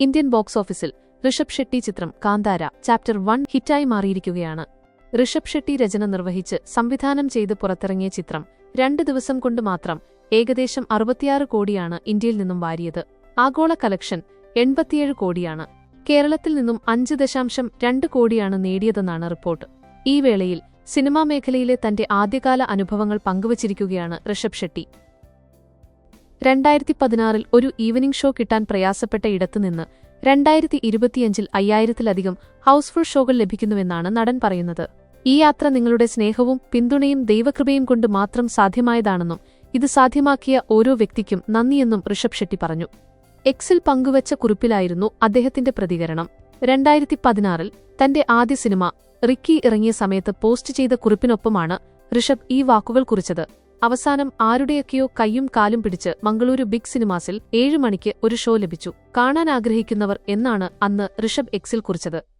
Indian box ഓഫീസിൽ ഋഷഭ് ഷെട്ടി ചിത്രം Kantara chapter one ഹിറ്റായി മാറിയിരിക്കുകയാണ്. ഋഷഭ് ഷെട്ടി രചന നിർവഹിച്ച് സംവിധാനം ചെയ്ത് പുറത്തിറങ്ങിയ ചിത്രം രണ്ട് ദിവസം കൊണ്ട് മാത്രം ഏകദേശം അറുപത്തിയാറ് കോടിയാണ് ഇന്ത്യയിൽ നിന്നും വാരിയത്. ആഗോള കലക്ഷൻ എൺപത്തിയേഴ് കോടിയാണ്. കേരളത്തിൽ നിന്നും അഞ്ച് ദശാംശം രണ്ട് കോടിയാണ് നേടിയതെന്നാണ് റിപ്പോർട്ട്. ഈ വേളയിൽ സിനിമാ മേഖലയിലെ തന്റെ ആദ്യകാല അനുഭവങ്ങൾ പങ്കുവച്ചിരിക്കുകയാണ് ഋഷഭ് ഷെട്ടി. രണ്ടായിരത്തി പതിനാറിൽ ഒരു ഈവനിംഗ് ഷോ കിട്ടാൻ പ്രയാസപ്പെട്ട ഇടത്തുനിന്ന് രണ്ടായിരത്തി ഇരുപത്തിയഞ്ചിൽ അയ്യായിരത്തിലധികം ഹൗസ്ഫുൾ ഷോകൾ ലഭിക്കുന്നുവെന്നാണ് നടൻ പറയുന്നത്. ഈ യാത്ര നിങ്ങളുടെ സ്നേഹവും പിന്തുണയും ദൈവകൃപയും കൊണ്ട് മാത്രം സാധ്യമായതാണെന്നും ഇത് സാധ്യമാക്കിയ ഓരോ വ്യക്തിക്കും നന്ദിയെന്നും ഋഷഭ് ഷെട്ടി പറഞ്ഞു. എക്സിൽ പങ്കുവച്ച കുറിപ്പിലായിരുന്നു അദ്ദേഹത്തിന്റെ പ്രതികരണം. രണ്ടായിരത്തി പതിനാറിൽ തന്റെ ആദ്യ സിനിമ റിക്കി ഇറങ്ങിയ സമയത്ത് പോസ്റ്റ് ചെയ്ത കുറിപ്പിനൊപ്പമാണ് ഋഷഭ് ഈ വാക്കുകൾ കുറിച്ചത്. അവസാനം ആരുടെയൊക്കെയോ കൈയും കാലും പിടിച്ച് മംഗളൂരു ബിഗ് സിനിമാസിൽ ഏഴുമണിക്ക് ഒരു ഷോ ലഭിച്ചു. കാണാൻ ആഗ്രഹിക്കുന്നവർ എന്നാണ് അന്ന് ഋഷഭ് എക്സിൽ കുറിച്ചത്.